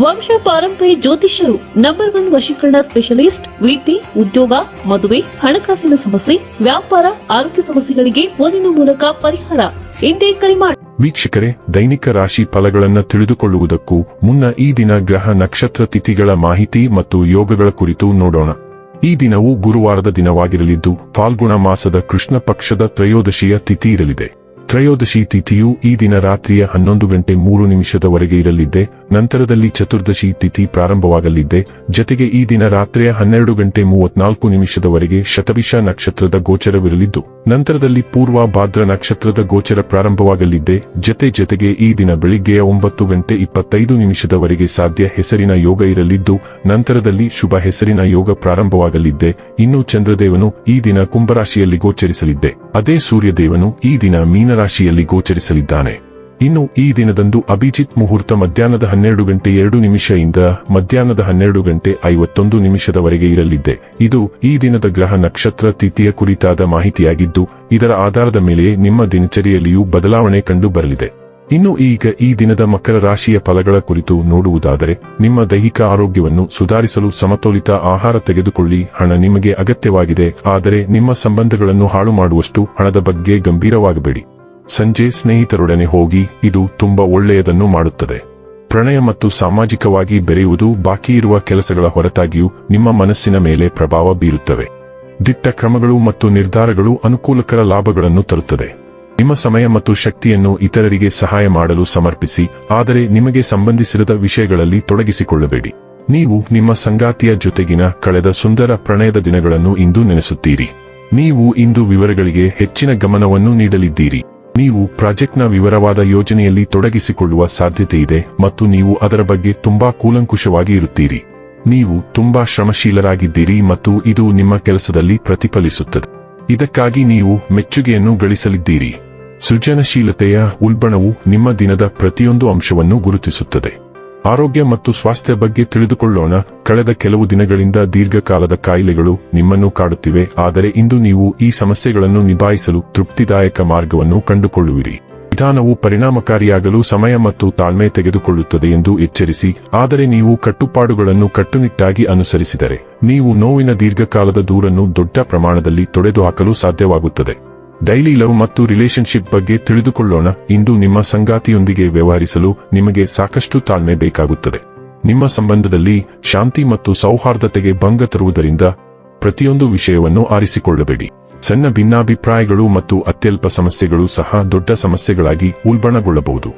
ವಂಶ ಪಾರಂಪರ್ಯ ಜ್ಯೋತಿಷ್ಯರು ನಂಬರ್ ಒನ್ ವಶೀಕರಣ ಸ್ಪೆಷಲಿಸ್ಟ್ ವೃತ್ತಿ ಉದ್ಯೋಗ, ಮದುವೆ, ಹಣಕಾಸಿನ ಸಮಸ್ಯೆ, ವ್ಯಾಪಾರ, ಆರೋಗ್ಯ ಸಮಸ್ಯೆಗಳಿಗೆ ಫೋನಿನ ಮೂಲಕ ಪರಿಹಾರ. ಇಂದೇ ಕರೆ ಮಾಡಿ ವೀಕ್ಷಕರೇ, ದೈನಿಕ ರಾಶಿ ಫಲಗಳನ್ನ ತಿಳಿದುಕೊಳ್ಳುವುದಕ್ಕೂ ಮುನ್ನ ಈ ದಿನ ಗ್ರಹ ನಕ್ಷತ್ರ ತಿಥಿಗಳ ಮಾಹಿತಿ ಮತ್ತು ಯೋಗಗಳ ಕುರಿತು ನೋಡೋಣ. ಈ ದಿನವು ಗುರುವಾರದ ದಿನವಾಗಿರಲಿದ್ದು, ಫಾಲ್ಗುಣ ಮಾಸದ ಕೃಷ್ಣ ಪಕ್ಷದ ತ್ರಯೋದಶಿಯ ತಿಥಿ ಇರಲಿದೆ. ತ್ರಯೋದಶಿ ತಿಥಿಯು ಈ ದಿನ ರಾತ್ರಿಯ ಹನ್ನೊಂದು ಗಂಟೆ ಮೂರು ನಿಮಿಷದವರೆಗೆ ಇರಲಿದ್ದೆ ನಂತರದಲ್ಲಿ ಚತುರ್ದಶಿ ತಿಥಿ ಪ್ರಾರಂಭವಾಗಲಿದ್ದೆ ಜತೆಗೆ ಈ ದಿನ ರಾತ್ರಿಯ ಹನ್ನೆರಡು ಗಂಟೆ ಮೂವತ್ನಾಲ್ಕು ನಿಮಿಷದವರೆಗೆ ಶತಭಿಷ ನಕ್ಷತ್ರದ ಗೋಚರವಿರಲಿದ್ದು, ನಂತರದಲ್ಲಿ ಪೂರ್ವ ಭಾದ್ರ ನಕ್ಷತ್ರದ ಗೋಚರ ಪ್ರಾರಂಭವಾಗಲಿದ್ದೆ ಜತೆ ಜತೆಗೆ ಈ ದಿನ ಬೆಳಿಗ್ಗೆಯ ಒಂಬತ್ತು ಗಂಟೆ ಇಪ್ಪತ್ತೈದು ನಿಮಿಷದವರೆಗೆ ಸಾಧ್ಯ ಹೆಸರಿನ ಯೋಗ ಇರಲಿದ್ದು, ನಂತರದಲ್ಲಿ ಶುಭ ಹೆಸರಿನ ಯೋಗ ಪ್ರಾರಂಭವಾಗಲಿದ್ದೆ ಇನ್ನು ಚಂದ್ರದೇವನು ಈ ದಿನ ಕುಂಭರಾಶಿಯಲ್ಲಿ ಗೋಚರಿಸಲಿದ್ದೆ ಅದೇ ಸೂರ್ಯದೇವನು ಈ ದಿನ ಮೀನರಾಶಿಯಲ್ಲಿ ಗೋಚರಿಸಲಿದ್ದಾನೆ. ಇನ್ನು ಈ ದಿನದಂದು ಅಭಿಜಿತ್ ಮುಹೂರ್ತ ಮಧ್ಯಾಹ್ನದ ಹನ್ನೆರಡು ಗಂಟೆ ಎರಡು ನಿಮಿಷದಿಂದ ಮಧ್ಯಾಹ್ನದ ಹನ್ನೆರಡು ಗಂಟೆ ಐವತ್ತೊಂದು ನಿಮಿಷದವರೆಗೆ ಇರಲಿದೆ. ಇದು ಈ ದಿನದ ಗ್ರಹ ನಕ್ಷತ್ರ ತಿಥಿಯ ಕುರಿತಾದ ಮಾಹಿತಿಯಾಗಿದ್ದು, ಇದರ ಆಧಾರದ ಮೇಲೆ ನಿಮ್ಮ ದಿನಚರಿಯಲ್ಲಿಯೂ ಬದಲಾವಣೆ ಕಂಡು ಬರಲಿದೆ ಇನ್ನು ಈಗ ಈ ದಿನದ ಮಕರ ರಾಶಿಯ ಫಲಗಳ ಕುರಿತು ನೋಡುವುದಾದರೆ, ನಿಮ್ಮ ದೈಹಿಕ ಆರೋಗ್ಯವನ್ನು ಸುಧಾರಿಸಲು ಸಮತೋಲಿತ ಆಹಾರ ತೆಗೆದುಕೊಳ್ಳಿ. ಹಣ ನಿಮಗೆ ಅಗತ್ಯವಾಗಿದೆ, ಆದರೆ ನಿಮ್ಮ ಸಂಬಂಧಗಳನ್ನು ಹಾಳು ಮಾಡುವಷ್ಟು ಹಣದ ಬಗ್ಗೆ ಗಂಭೀರವಾಗಬೇಡಿ. ಸಂಜೆ ಸ್ನೇಹಿತರೊಡನೆ ಹೋಗಿ ಇದು ತುಂಬಾ ಒಳ್ಳೆಯದನ್ನು ಮಾಡುತ್ತದೆ. ಪ್ರಣಯ ಮತ್ತು ಸಾಮಾಜಿಕವಾಗಿ ಬೆರೆಯುವುದು ಬಾಕಿ ಇರುವ ಕೆಲಸಗಳ ಹೊರತಾಗಿಯೂ ನಿಮ್ಮ ಮನಸ್ಸಿನ ಮೇಲೆ ಪ್ರಭಾವ ಬೀರುತ್ತವೆ. ದಿಟ್ಟ ಕ್ರಮಗಳು ಮತ್ತು ನಿರ್ಧಾರಗಳು ಅನುಕೂಲಕರ ಲಾಭಗಳನ್ನು ತರುತ್ತದೆ. ನಿಮ್ಮ ಸಮಯ ಮತ್ತು ಶಕ್ತಿಯನ್ನು ಇತರರಿಗೆ ಸಹಾಯ ಮಾಡಲು ಸಮರ್ಪಿಸಿ, ಆದರೆ ನಿಮಗೆ ಸಂಬಂಧಿಸಿರದ ವಿಷಯಗಳಲ್ಲಿ ತೊಡಗಿಸಿಕೊಳ್ಳಬೇಡಿ. ನೀವು ನಿಮ್ಮ ಸಂಗಾತಿಯ ಜೊತೆಗಿನ ಕಳೆದ ಸುಂದರ ಪ್ರಣಯದ ದಿನಗಳನ್ನು ಇಂದು ನೆನೆಸುತ್ತೀರಿ. ನೀವು ಇಂದು ವಿವರಗಳಿಗೆ ಹೆಚ್ಚಿನ ಗಮನವನ್ನು ನೀಡಲಿದ್ದೀರಿ. ನೀವು ಪ್ರಾಜೆಕ್ಟ್ನ ವಿವರವಾದ ಯೋಜನೆಯಲ್ಲಿ ತೊಡಗಿಸಿಕೊಳ್ಳುವ ಸಾಧ್ಯತೆಯಿದೆ ಮತ್ತು ನೀವು ಅದರ ಬಗ್ಗೆ ತುಂಬಾ ಕೂಲಂಕುಷವಾಗಿ ಇರುತ್ತೀರಿ. ನೀವು ತುಂಬಾ ಶ್ರಮಶೀಲರಾಗಿದ್ದೀರಿ ಮತ್ತು ಇದು ನಿಮ್ಮ ಕೆಲಸದಲ್ಲಿ ಪ್ರತಿಫಲಿಸುತ್ತದೆ. ಇದಕ್ಕಾಗಿ ನೀವು ಮೆಚ್ಚುಗೆಯನ್ನು ಗಳಿಸಲಿದ್ದೀರಿ. ಸೃಜನಶೀಲತೆಯ ಉಲ್ಬಣವು ನಿಮ್ಮ ದಿನದ ಪ್ರತಿಯೊಂದು ಅಂಶವನ್ನು ಗುರುತಿಸುತ್ತದೆ. ಆರೋಗ್ಯ ಮತ್ತು ಸ್ವಾಸ್ಥ್ಯ ಬಗ್ಗೆ ತಿಳಿದುಕೊಳ್ಳೋಣ. ಕಳೆದ ಕೆಲವು ದಿನಗಳಿಂದ ದೀರ್ಘಕಾಲದ ಕಾಯಿಲೆಗಳು ನಿಮ್ಮನ್ನು ಕಾಡುತ್ತಿವೆ. ಆದರೆ ಇಂದು ನೀವು ಈ ಸಮಸ್ಯೆಗಳನ್ನು ನಿಭಾಯಿಸಲು ತೃಪ್ತಿದಾಯಕ ಮಾರ್ಗವನ್ನು ಕಂಡುಕೊಳ್ಳುವಿರಿ. ವಿಧಾನವು ಪರಿಣಾಮಕಾರಿಯಾಗಲು ಸಮಯ ಮತ್ತು ತಾಳ್ಮೆ ತೆಗೆದುಕೊಳ್ಳುತ್ತದೆ ಎಂದು ಎಚ್ಚರಿಸಿ, ಆದರೆ ನೀವು ಕಟ್ಟುಪಾಡುಗಳನ್ನು ಕಟ್ಟುನಿಟ್ಟಾಗಿ ಅನುಸರಿಸಿದರೆ, ನೀವು ನೋವಿನ ದೀರ್ಘಕಾಲದ ದೂರನ್ನು ದೊಡ್ಡ ಪ್ರಮಾಣದಲ್ಲಿ ತೊಡೆದುಹಾಕಲು ಸಾಧ್ಯವಾಗುತ್ತದೆ. ಡೈಲಿ ಲವ್ ಮತ್ತು ರಿಲೇಶನ್ಶಿಪ್ ಬಗ್ಗೆ ತಿಳಿದುಕೊಳ್ಳೋಣ. ಇಂದು ನಿಮ್ಮ ಸಂಗಾತಿಯೊಂದಿಗೆ ವ್ಯವಹರಿಸಲು ನಿಮಗೆ ಸಾಕಷ್ಟು ತಾಳ್ಮೆ ಬೇಕಾಗುತ್ತದೆ. ನಿಮ್ಮ ಸಂಬಂಧದಲ್ಲಿ ಶಾಂತಿ ಮತ್ತು ಸೌಹಾರ್ದತೆಗೆ ಭಂಗ ತರುವುದರಿಂದ ಪ್ರತಿಯೊಂದು ವಿಷಯವನ್ನು ಆರಿಸಿಕೊಳ್ಳಬೇಡಿ. ಸಣ್ಣ ಭಿನ್ನಾಭಿಪ್ರಾಯಗಳು ಮತ್ತು ಅತ್ಯಲ್ಪ ಸಮಸ್ಯೆಗಳು ಸಹ ದೊಡ್ಡ ಸಮಸ್ಯೆಗಳಾಗಿ ಉಲ್ಬಣಗೊಳ್ಳಬಹುದು.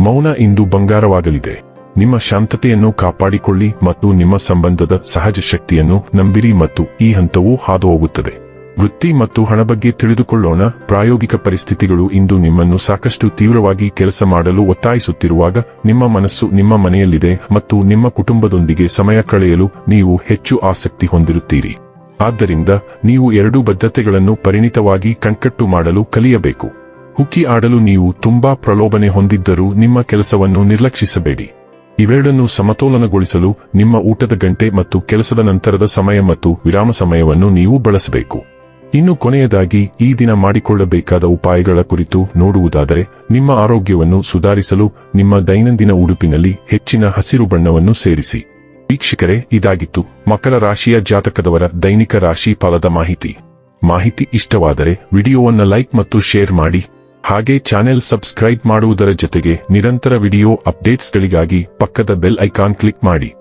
ಮೌನ ಇಂದು ಬಂಗಾರವಾಗಲಿದೆ. ನಿಮ್ಮ ಶಾಂತತೆಯನ್ನು ಕಾಪಾಡಿಕೊಳ್ಳಿ ಮತ್ತು ನಿಮ್ಮ ಸಂಬಂಧದ ಸಹಜ ಶಕ್ತಿಯನ್ನು ನಂಬಿರಿ ಮತ್ತು ಈ ಹಂತವು ಹಾದು ಹೋಗುತ್ತದೆ ವೃತ್ತಿ ಮತ್ತು ಹಣ ಬಗ್ಗೆ ತಿಳಿದುಕೊಳ್ಳೋಣ. ಪ್ರಾಯೋಗಿಕ ಪರಿಸ್ಥಿತಿಗಳು ಇಂದು ನಿಮ್ಮನ್ನು ಸಾಕಷ್ಟು ತೀವ್ರವಾಗಿ ಕೆಲಸ ಮಾಡಲು ಒತ್ತಾಯಿಸುತ್ತಿರುವಾಗ, ನಿಮ್ಮ ಮನಸ್ಸು ನಿಮ್ಮ ಮನೆಯಲ್ಲಿದೆ ಮತ್ತು ನಿಮ್ಮ ಕುಟುಂಬದೊಂದಿಗೆ ಸಮಯ ಕಳೆಯಲು ನೀವು ಹೆಚ್ಚು ಆಸಕ್ತಿ ಹೊಂದಿರುತ್ತೀರಿ. ಆದ್ದರಿಂದ, ನೀವು ಎರಡೂ ಬದ್ಧತೆಗಳನ್ನು ಪರಿಣಿತವಾಗಿ ಕಣ್ಕಟ್ಟು ಮಾಡಲು ಕಲಿಯಬೇಕು. ಹುಕ್ಕಿ ಆಡಲು ನೀವು ತುಂಬಾ ಪ್ರಲೋಭನೆ ಹೊಂದಿದ್ದರೂ ನಿಮ್ಮ ಕೆಲಸವನ್ನು ನಿರ್ಲಕ್ಷಿಸಬೇಡಿ. ಇವೆರಡನ್ನು ಸಮತೋಲನಗೊಳಿಸಲು ನಿಮ್ಮ ಊಟದ ಗಂಟೆ ಮತ್ತು ಕೆಲಸದ ನಂತರದ ಸಮಯ ಮತ್ತು ವಿರಾಮ ಸಮಯವನ್ನು ನೀವು ಬಳಸಬೇಕು. ಇನ್ನು ಕೊನೆಯದಾಗಿ ಈ ದಿನ ಮಾಡಿಕೊಳ್ಳಬೇಕಾದ ಉಪಾಯಗಳ ಕುರಿತು ನೋಡುವುದಾದರೆ, ನಿಮ್ಮ ಆರೋಗ್ಯವನ್ನು ಸುಧಾರಿಸಲು ನಿಮ್ಮ ದೈನಂದಿನ ಉಡುಪಿನಲ್ಲಿ ಹೆಚ್ಚಿನ ಹಸಿರು ಬಣ್ಣವನ್ನು ಸೇರಿಸಿ. ವೀಕ್ಷಕರೇ, ಇದಾಗಿತ್ತು ಮಕರ ರಾಶಿಯ ಜಾತಕದವರ ದೈನಿಕ ರಾಶಿ ಫಲದ ಮಾಹಿತಿ. ಮಾಹಿತಿ ಇಷ್ಟವಾದರೆ ವಿಡಿಯೋವನ್ನು ಲೈಕ್ ಮತ್ತು ಶೇರ್ ಮಾಡಿ. ಹಾಗೆ ಚಾನೆಲ್ ಸಬ್ಸ್ಕ್ರೈಬ್ ಮಾಡುವುದರ ಜೊತೆಗೆ ನಿರಂತರ ವಿಡಿಯೋ ಅಪ್ಡೇಟ್ಸ್ಗಳಿಗಾಗಿ ಪಕ್ಕದ ಬೆಲ್ ಐಕಾನ್ ಕ್ಲಿಕ್ ಮಾಡಿ.